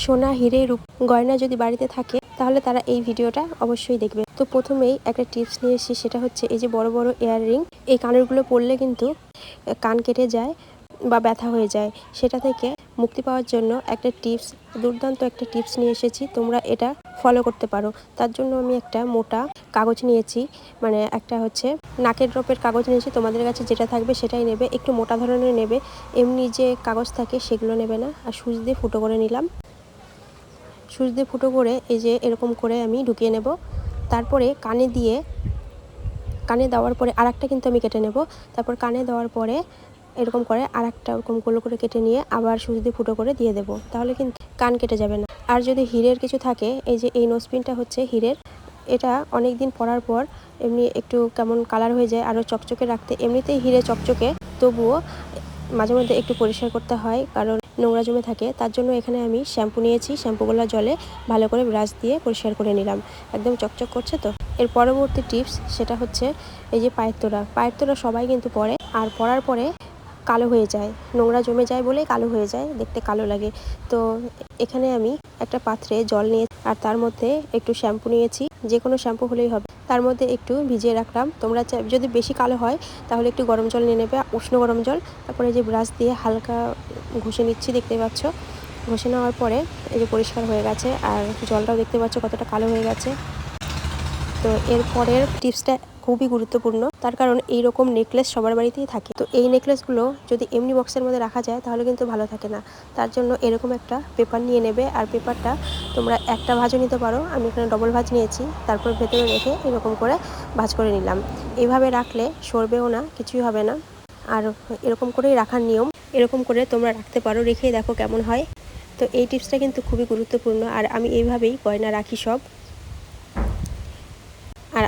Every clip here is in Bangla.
সোনা, হিরে, রূপ, গয়না যদি বাড়িতে থাকে, তাহলে তারা এই ভিডিওটা অবশ্যই দেখবে। তো প্রথমেই একটা টিপস নিয়ে এসেছি, সেটা হচ্ছে এই যে বড় বড় ইয়াররিং এই কানেরগুলো পরলে কিন্তু কান কেটে যায় বা ব্যথা হয়ে যায়। সেটা থেকে মুক্তি পাওয়ার জন্য একটা টিপস, দুর্দান্ত একটা টিপস নিয়ে এসেছি, তোমরা এটা ফলো করতে পারো। তার জন্য আমি একটা মোটা কাগজ নিয়েছি মানে একটা হচ্ছে নাকের ড্রপের কাগজ নিয়েছি, তোমাদের কাছে যেটা থাকবে সেটাই নেবে, একটু মোটা ধরনের নেবে, এমনি যে কাগজ থাকে সেগুলো নেবে না, আর সুচ দিয়ে ফুটো করে নিলাম। সুচ দিয়ে ফুটো করে এই যে এরকম করে আমি ঢুকিয়ে নেব। তারপরে কানে দিয়ে, কানে দেওয়ার পরে আর কিন্তু আমি কেটে নেব। তারপর কানে দেওয়ার পরে এরকম করে আর একটা ওরকম গোল করে কেটে নিয়ে আবার সুচ দিয়ে ফুটো করে দিয়ে দেবো। তাহলে কিন্তু কান কেটে যাবে না। আর যদি হিরের কিছু থাকে, এই যে এই নোসপিনটা হচ্ছে হিরের, এটা অনেক দিন পরার পর এমনি একটু কেমন কালার হয়ে যায় আরও চকচকে রাখতে। এমনিতেই হিরে চকচকে, তবুও মাঝে মধ্যে একটু পরিষ্কার করতে হয়, কারণ নোংরা জমে থাকে, তার জন্য এখানে আমি শ্যাম্পু নিয়েছি। শ্যাম্পু শ্যাম্পুগুলো জলে ভালো করে ব্রাশ দিয়ে পরিষ্কার করে নিলাম। একদম চকচক করছে তো? এর পরবর্তী টিপস সেটা হচ্ছে এই যে পায়ের তোরা পায়ের তোরা সবাই কিন্তু পরে। আর পরার পরে কালো হয়ে যায়। নোংরা জমে যায় বলে কালো হয়ে যায়, দেখতে কালো লাগে। তো এখানে আমি একটা পাত্রে জল নিয়ে আর তার মধ্যে একটু শ্যাম্পু নিয়েছি যে কোনো শ্যাম্পু হলেই হবে। তার মধ্যে একটু ভিজিয়ে রাখলাম। তোমরা যদি বেশি কালো হয়, তাহলে একটু গরম জল নিয়ে নেবে, উষ্ণ গরম জল। তারপরে যে ব্রাশ দিয়ে হালকা ঘষে নিচ্ছি, দেখতে পাচ্ছ। ঘষে নেওয়ার পরে এই যে পরিষ্কার হয়ে গেছে, আর জলটাও দেখতে পাচ্ছ কতটা কালো হয়ে গেছে। তো এরপরের টিপসটা খুবই গুরুত্বপূর্ণ। তার কারণ এই রকম নেকলেস সবার বাড়িতেই থাকে। তো এই নেকলেসগুলো যদি এমনি বক্সের মধ্যে রাখা যায়, তাহলে কিন্তু ভালো থাকে না। তার জন্য এরকম একটা পেপার নিয়ে নেবে। আর পেপারটা তোমরা একটা ভাজও নিতে পারো। আমি এখানে ডবল ভাজ নিয়েছি। তারপর ভেতরে রেখে এরকম করে ভাজ করে নিলাম। এইভাবে রাখলে সরবেও না, কিছুই হবে না। আর এরকম করেই রাখার নিয়ম। এরকম করে তোমরা রাখতে পারো। রেখেই দেখো কেমন হয়। তো এই টিপসটা কিন্তু খুবই গুরুত্বপূর্ণ। আর আমি এইভাবেই গয়না রাখি সব।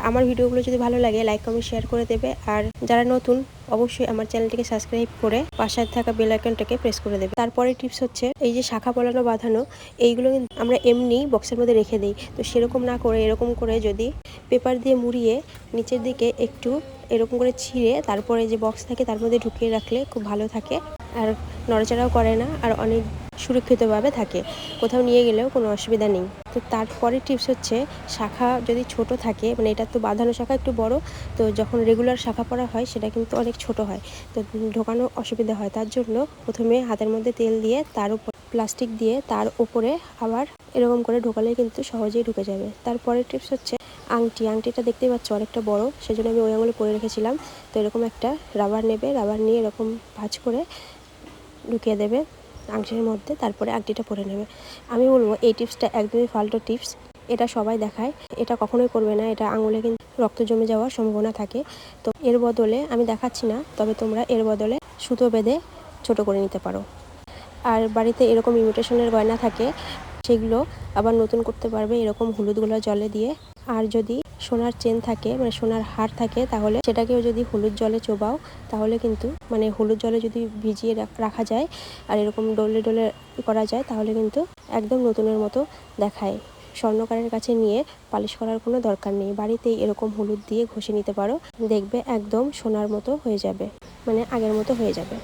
আমার ভিডিওগুলো যদি ভালো লাগে লাইক কমেন্ট শেয়ার করে দেবে। আর যারা নতুন, অবশ্যই আমার চ্যানেলটিকে সাবস্ক্রাইব করে পাশে থাকা বেল আইকনটাকে প্রেস করে দেবে। তারপরে টিপস হচ্ছে, এই যে শাখা পলানো বাঁধানো, এইগুলো আমরা এমনি বক্সের মধ্যে রেখে দিই। তো সেরকম না করে, এরকম করে যদি পেপার দিয়ে মুড়িয়ে নিচের দিকে একটু এরকম করে ছিঁড়ে তারপরে যে বক্স থাকে তার মধ্যে ঢুকিয়ে রাখলে খুব ভালো থাকে। আর নড়াচড়াও করে না। আর অনেক সুরক্ষিতভাবে থাকে। কোথাও নিয়ে গেলেও কোনো অসুবিধা নেই। তো তারপরে টিপস হচ্ছে, শাখা যদি ছোট থাকে মানে এটা তো বাঁধানো শাখা একটু বড়, তো যখন রেগুলার শাখা পরা হয়, সেটা কিন্তু অনেক ছোট হয়। তো ঢোকানো অসুবিধা হয়। তার জন্য প্রথমে হাতের মধ্যে তেল দিয়ে তার উপর প্লাস্টিক দিয়ে তার উপরে আবার এরকম করে ঢোকালে কিন্তু সহজেই ঢুকে যাবে। তারপরে টিপস হচ্ছে, আংটি। আংটিটা দেখতেই পাচ্ছ অনেকটা বড়। সেজন্য আমি ওই আঙুলে পরে রেখেছিলাম। তো এরকম একটা রাবার নেবে। রাবার নিয়ে এরকম ভাজ করে ঢুকিয়ে দেবে। আংটির মধ্যে তারপরে আংটিটা পরে নেবে। আমি বলব, এই টিপসটা একদমই ফাল্টো টিপস। এটা সবাই দেখায়। এটা কখনোই করবে না। এটা আঙুলে কিন্তু রক্ত জমে যাওয়ার সম্ভাবনা থাকে। তো এর বদলে আমি দেখাচ্ছি না, তবে তোমরা এর বদলে সুতো বেঁধে ছোট করে নিতে পারো। আর বাড়িতে এরকম ইমিটেশনের গয়না থাকে, সেগুলো আবার নতুন করতে পারবে এরকম হলুদ গোলা জলে দিয়ে। আর যদি সোনার চেন থাকে মানে সোনার হার থাকে, তাহলে সেটাকেও যদি হলুদ জলে চোবাও, তাহলে কিন্তু মানে হলুদ জলে যদি ভিজিয়ে রাখা যায় আর এরকম ডলে ডলে করা যায়, তাহলে কিন্তু একদম নতুনের মতো দেখায়। স্বর্ণকারের কাছে নিয়ে পালিশ করার কোনো দরকার নেই। বাড়িতেই এরকম হলুদ দিয়ে ঘষে নিতে পারো, দেখবে একদম সোনার মতো হয়ে যাবে মানে আগের মতো হয়ে যাবে।